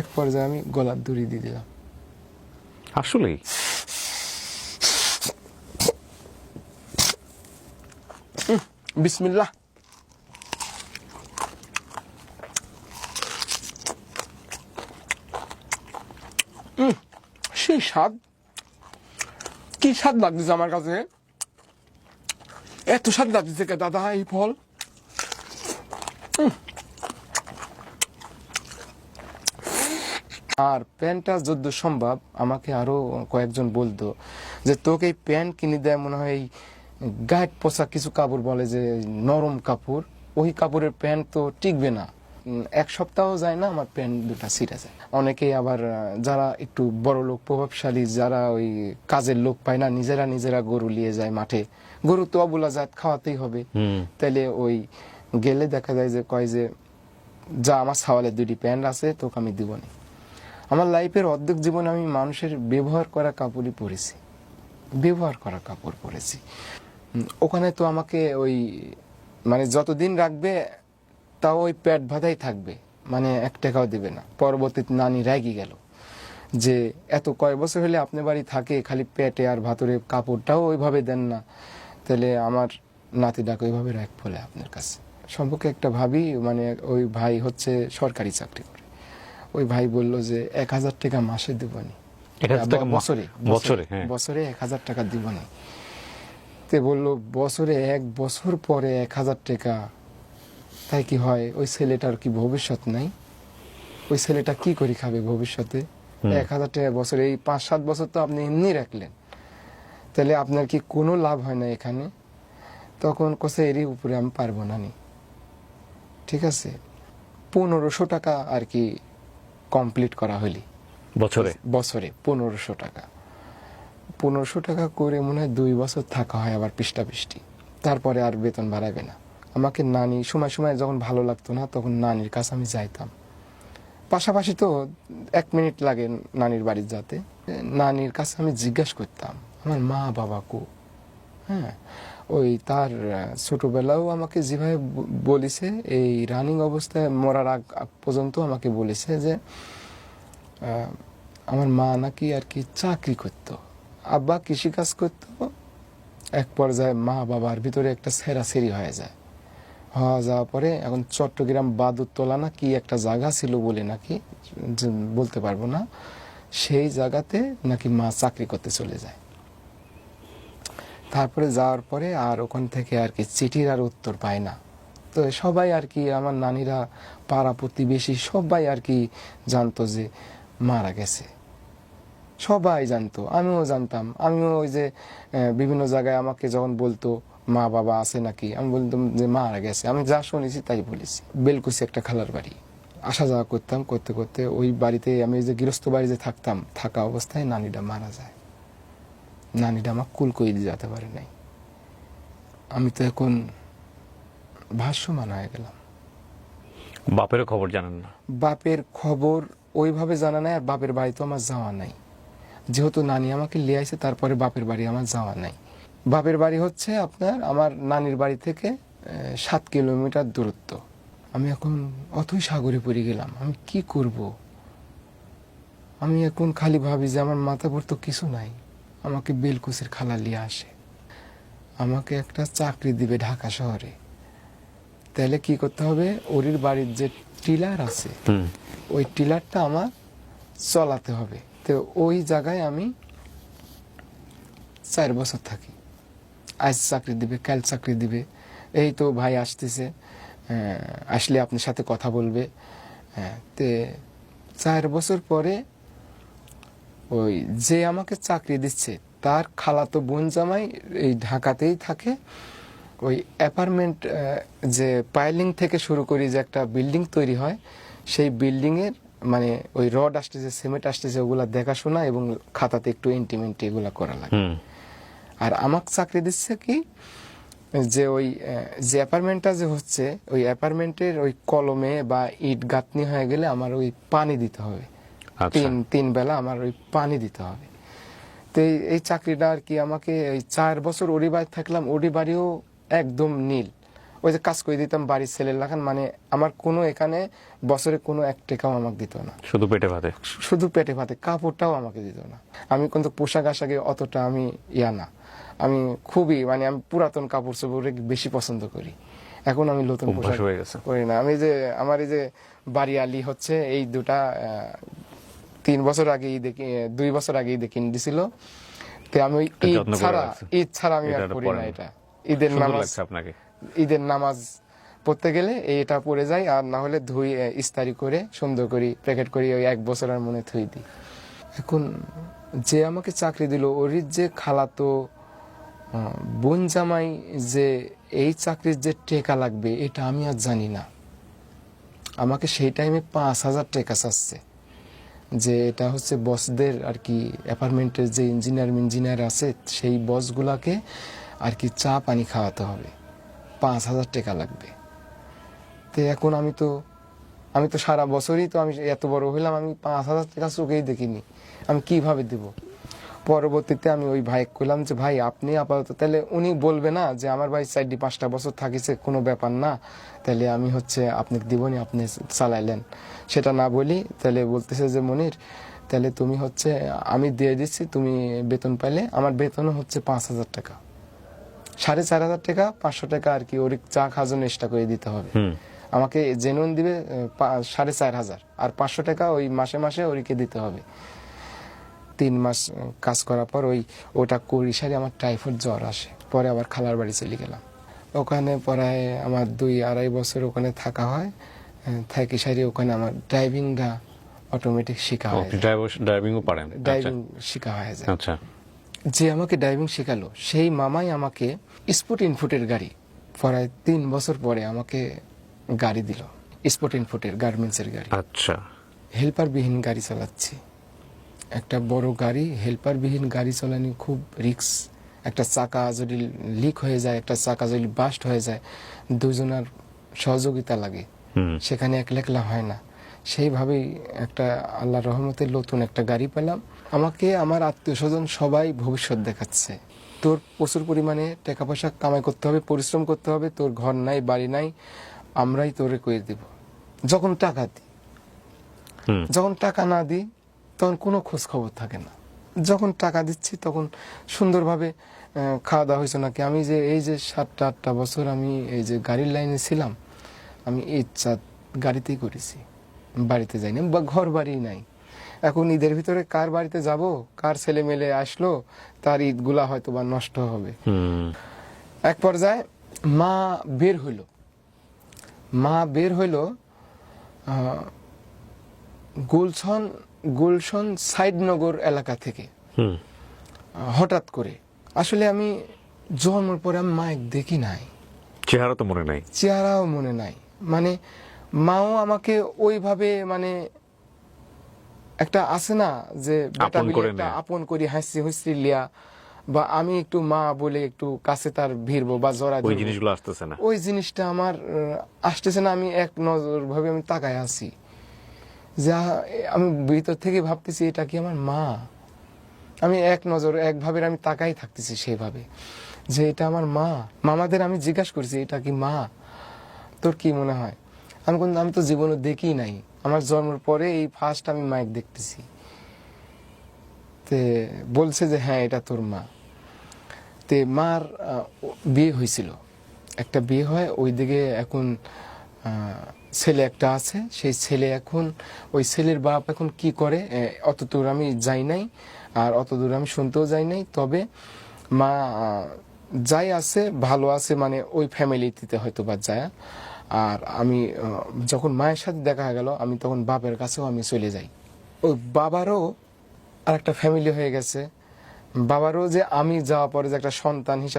এক পর্যায়ে আমি গলার দড়ি দিয়ে দিলাম। আসলেই বিসমিল্লাহ। সেই স্বাদ। কি স্বাদ লাগতেছে আমার কাছে? এত স্বাদ লাগতেছে কে দাদা এই ফল? আর প্যান্টটা যদ্দ সম্ভব আমাকে আরও কয়েকজন বলতো যে তোকে এই প্যান্ট কিনে দেয় মনে হয় এই গায়ের পোশাক কিছু কাপড় বলে যে নরম কাপড়। ওই কাপড়ের প্যান্ট তো টিকবে না। এক সপ্তাহ যায় না আমার প্যান্ট দুটা ছিঁড়ে যায়। অনেকেই আবার যারা একটু বড় লোক প্রভাবশালী যারা ওই কাজের লোক পায় না নিজেরা নিজেরা গরু নিয়ে যায় মাঠে। গরু তো অবলা জাত খাওয়াতেই হবে। তাহলে ওই গেলে দেখা যায় যে কয় যে যা আমার সাওয়ালের দুটি প্যান্ট আছে তোকে আমি দিব না। আমার লাইফের অর্ধেক জীবনে আমি মানুষের ব্যবহার করা কাপড়ই পরেছি। ব্যবহার করা কাপড় পরেছি। ওখানে তো আমাকে ওই মানে যতদিন রাখবে, তাও ওই প্যাট বাঁধাই থাকবে। মানে এক টাকাও দেবে না। পরবর্তীতে নানি রেগে গেল যে, এত কয় বছর হলে আপনি বাড়ি থাকে, খালি পেটে আর ভাতরে কাপড়টাও ওইভাবে দেন না। তাহলে আমার নাতি ডাক ওইভাবে রাখ বলে আপনার কাছে? সম্পর্কে একটা ভাবি মানে ওই ভাই হচ্ছে সরকারি চাকরি করে। ওই ভাই বলল যে এক হাজার টাকা মাসে দেবনি। বছরে বছরে, হ্যাঁ। বছরে এক হাজার টাকা দিবনি। তে বলল বছরে এক বছর পরে এক হাজার টাকা তাই কি হয়? ওই ছেলেটার কি ভবিষ্যৎ নাই? ওই ছেলেটা কি করে খাবে ভবিষ্যতে? এক হাজার টাকা বছরে এই পাঁচ সাত বছর তো আপনি এমনি রাখলেন। তাহলে আপনার কি কোনো লাভ হয় না এখানে? তখন কোসে এরই উপরে আমি পারব না নি। ঠিক আছে? পনেরোশো টাকা আর কি কমপ্লিট করা হলি বছরে? বছরে পনেরোশো টাকা। পনেরোশো টাকা করে মনে হয় দুই বছর থাকা হয় আবার পৃষ্ঠা পৃষ্টি তারপরে আর বেতন বাড়াবে না। আমাকে নানি সময় সময় যখন ভালো লাগতো না তখন নানির কাছে আমি যাইতাম। পাশাপাশি তো এক মিনিট লাগে নানির বাড়ির যাতে। নানির কাছে আমি জিজ্ঞাসা করতাম আমার মা বাবা কো? হ্যাঁ ওই তার ছোটবেলাও আমাকে যেভাবে বলেছে, এই রানিং অবস্থায় মরার আগ আগ পর্যন্ত আমাকে বলেছে যে আমার মা নাকি আর কি চাকরি করতো, আব্বা কৃষিকাজ করতো, এক পর্যায়ে মা বাবার ভিতরে একটা সেরাসেরি হয়ে যায়। হওয়া যাওয়ার পরে এখন চট্টগ্রাম বাদুরতলা না কি একটা জায়গা ছিল বলে নাকি বলতে পারব না, সেই জায়গাতে নাকি মা চাকরি করতে চলে যায়। তারপরে যাওয়ার পরে আর ওখান থেকে আর কি চিঠির আর উত্তর পায় না। তো সবাই আর কি আমার নানিরা, পাড়া প্রতিবেশী সবাই আর কি জানতো যে মারা গেছে। সবাই জানতো, আমিও জানতাম। আমিও ওই যে বিভিন্ন জায়গায় আমাকে যখন বলতো, মা বাবা আছে নাকি? আমি বলতাম যে মারা গেছে। আমি যা শুনেছি তাই বলেছি। বেলকুচি একটা খালার বাড়ি। আসা যাওয়া করতাম, করতে করতে ওই বাড়িতে আমি যে গৃহস্থ বাড়িতে থাকতাম, থাকা অবস্থায় নানিটা মারা যায়। নানিটা আমার কুল কই দিয়ে যেতে পারে নাই। আমি তো এখন ভাষ্যমান হয়ে গেলাম। বাপের খবর জানেন না? বাপের খবর ওইভাবে জানা নাই আর বাপের বাড়ি তো আমার যাওয়া নাই। যেহেতু নানি আমাকে লিয়ে আইছে তারপরে বাপের বাড়ি আমার যাওয়া নাই। বাপের বাড়ি হচ্ছে আপনার আমার নানির বাড়ি থেকে সাত কিলোমিটার দূরত্ব। আমি এখন অথই সাগরে পড়ে গেলাম। আমি কি করব? আমি এখন খালি ভাবি যে আমার মাথা পর তো কিছু নাই। আমাকে বেলকুচের খালা নিয়ে আসে। আমাকে একটা চাকরি দিবে ঢাকা শহরে। তাহলে কি করতে হবে? ওরির বাড়ির যে টিলার আছে ওই টিলারটা আমার চলাতে হবে। তো ওই জায়গায় আমি চার বছর থাকি। আজ চাকরি দিবে কাল চাকরি দিবে। এই তো ভাই আসতেছে। আসলে আপনার সাথে কথা বলবে। হ্যাঁ তে চার বছর পরে ওই যে আমাকে চাকরি দিচ্ছে তার খালাতো বোন জামাই এই ঢাকাতেই থাকে। ওই অ্যাপার্টমেন্ট যে পাইলিং থেকে শুরু করি যে একটা বিল্ডিং তৈরি হয় সেই বিল্ডিং এর মানে ওই রড আসতেছে সিমেন্ট আসতেছে ওগুলা দেখাশোনা এবং খাতাতে একটু এন্টিমেন্ট এগুলা করা লাগে। আর আমাকে চাকরি দিচ্ছে কি যে ওই যে অ্যাপার্টমেন্টটা যে হচ্ছে ওই অ্যাপার্টমেন্টের ওই কলমে বা ইট গাঁথনি হয়ে গেলে আমার ওই পানি দিতে হবে। তিন তিন বেলা আমার ওই পানি দিতে হবে। তো এই- চাকরিটা আর কি আমাকে এই চার বছর ওরি বাড়ি থাকলাম ওরি বাড়িও একদম নীল। ওই যে কাজ করে দিতাম বাড়ির ছেলের লাগান মানে আমার কোনো এখানে বছরে কোনো এক টাকাও আমাকে দিত না। শুধু পেটে ভাতে? শুধু পেটে ভাতে কাপড়টাও আমাকে দিত না। আমি কিন্তু পোশাক আশাকে অতটা আমি ইয়া না। আমি খুবই মানে আমি পুরাতন কাপড় চোপড় বেশি পছন্দ করি। এখন আমি নতুন পোশাক করি না। আমি যে আমার এই যে বাড়ি আলি হচ্ছে এই দুটা তিন বছর আগে ঈদে দুই বছর আগে ঈদে কিনে দিছিল। তো আমি ওই ঈদ ছাড়া ঈদ ছাড়া আমি আর করি না। এটা। ঈদের নামাজ আপনাকে। ঈদের নামাজ পড়তে গেলে এটা পড়ে যাই আর না হলে ধুই ইস্তারি করে সুন্দর করি প্যাকেট করি ওই এক বছর আর মনে থুই দিই। এখন যে আমাকে চাকরি দিল ওরির যে খালাতো বোন জামাই যে এই চাকরির যে টেকা লাগবে এটা আমি আর জানি না। আমাকে সেই টাইমে পাঁচ হাজার টাকা চাচ্ছে। যে এটা হচ্ছে বসদের আর কি অ্যাপার্টমেন্টের যে ইঞ্জিনিয়ার ইঞ্জিনিয়ার আছে, সেই বসগুলাকে আর কি চা পানি খাওয়াতে হবে। পাঁচ হাজার টাকা লাগবে। তো এখন আমি তো আমি তো সারা বছরই তো আমি এত বড় হইলাম, আমি পাঁচ হাজার টাকা চোখেই দেখিনি। আমি কীভাবে দেব? পরবর্তীতে আমি ওই ভাই কইলাম যে ভাই আপনি আপাতত তাহলে উনি বলবে না যে আমার ভাই সাইডে পাঁচটা বছর থাকিছে কোনো ব্যাপার না। তাহলে আমি হচ্ছে আপনি দিবনি আপনি চালাইলেন। সেটা না বলি তাহলে বলতেছে যে মনির তাহলে তুমি হচ্ছে আমি দিয়ে দিচ্ছি তুমি বেতন পাইলে আমার বেতনও হচ্ছে পাঁচ হাজার টাকা। সাড়ে চার হাজার টাকা পাঁচশো টাকা আর কি ওর চা জন্য এক্সট্রা করে দিতে হবে। আমাকে জেনুন দিবে সাড়ে চার হাজার। আর পাঁচশো টাকা ওই মাসে মাসে ওরিকে দিতে হবে। তিন মাস কাজ করার পর ওই ওটা করি সারি আমার টাইফয়েড জ্বর আসে। পরে আবার খালার বাড়ি চলে গেলাম। ওখানে প্রায় আমার দুই আড়াই বছর ওখানে থাকা হয়। থাকি সারি ওখানে আমার ড্রাইভিংটা অটোমেটিক শেখা হয় ড্রাইভিংও পারেন। আচ্ছা। ড্রাইভিং শেখা হয়ে যায়। আচ্ছা। যে আমাকে ড্রাইভিং শেখালো সেই মামাই আমাকে স্পোর্ট ইনফুটের গাড়ি প্রায় তিন বছর পরে আমাকে গাড়ি দিল। স্পোর্ট ইনফুটের গার্মেন্টসের গাড়ি। আচ্ছা। হেল্পারবিহীন গাড়ি চালাচ্ছি। একটা বড় গাড়ি হেল্পারবিহীন গাড়ি চালানো খুব রিক্স একটা চাকা যদি লিক হয়ে যায় একটা চাকা যদি বাস্ট হয়ে যায় দুজনের সহযোগিতা লাগে। সেখানে একলা একলা হয় না। সেইভাবেই একটা আল্লাহ রহমতের নতুন একটা গাড়ি পেলাম। আমাকে আমার আত্মীয় স্বজন সবাই ভবিষ্যৎ দেখাচ্ছে। তোর প্রচুর পরিমাণে টাকা পয়সা কামাই করতে হবে পরিশ্রম করতে হবে তোর ঘর নাই বাড়ি নাই আমরাই তোরে করে দিব। যখন টাকা দিই যখন টাকা না দিই তখন কোনো খোঁজ খবর থাকে না। যখন টাকা দিচ্ছি তখন সুন্দরভাবে খাওয়া দাওয়া হয়েছে নাকি? আমি যে এই যে সাতটা আটটা বছর আমি এই যে গাড়ির লাইনে ছিলাম আমি ইচ্ছা গাড়িতেই করেছি। বাড়িতে যাইনি বা ঘর বাড়ি নাই। এখন ঈদের ভিতরে কার বাড়িতে যাব কার ছেলে মেলে আসলো তার ঈদগুলা হয়তো বা নষ্ট হবে। হুম। এক পর্যায়ে মা বের হইল। মা বের হইল আহ, গুলশন সাইডনগর এলাকা থেকে। হঠাৎ করে। আসলে আমি জন্মের পরে আমি মায়ের দেখি নাই। চেহারা তো মনে নাই। চেহারাও মনে নাই। মানে মাও আমাকে ওইভাবে মানে একটা আছে না যে আপন করে হাসি হুসরি লিয়া বা আমি একটু মা বলে একটু কাছে তার ভিড়বো বা জড়া ওই জিনিসগুলো আসতেছে না। ওই জিনিসটা আমার আসতেছে না আমি এক নজর ভাবে আমি তাকায় আছি। যা আমি ভিতর থেকে ভাবতেছি এটা কি আমার মা? আমি এক নজর একভাবে আমি তাকাই থাকতেছি সেভাবে, যে, এটা আমার মা। মামাদের আমি জিজ্ঞাসা করছি, এটা কি মা? তোর কি মনে হয়? আমি কিন্তু, আমি তো জীবনে দেখি নাই। আমার জন্মের পরে এই ফার্স্ট আমি মাইক দেখতেছি। তে, বলছে যে হ্যাঁ এটা তোর মা। তে, মার বিয়ে হয়েছিল। একটা বিয়ে হয়, ওইদিকে এখন ছেলে একটা আছে, সেই ছেলে এখন, ওই ছেলের বাপ এখন কি করে? অত দূর আমি যাই নাই, আর অত দূর আমি শুনতেও যাই নাই। তবে মা, যাই আছে, ভালো আছে মানে ওই ফ্যামিলিতে হয়তো বা যায়। আর আমি যখন মায়ের সাথে দেখা গেল, আমি তখন বাপের কাছেও আমি চলে যাই। ওই বাবারও আর একটা ফ্যামিলি হয়ে গেছে। বাবারও যে আমি যাওয়ার পরে যে একটা সন্তান হিসাবে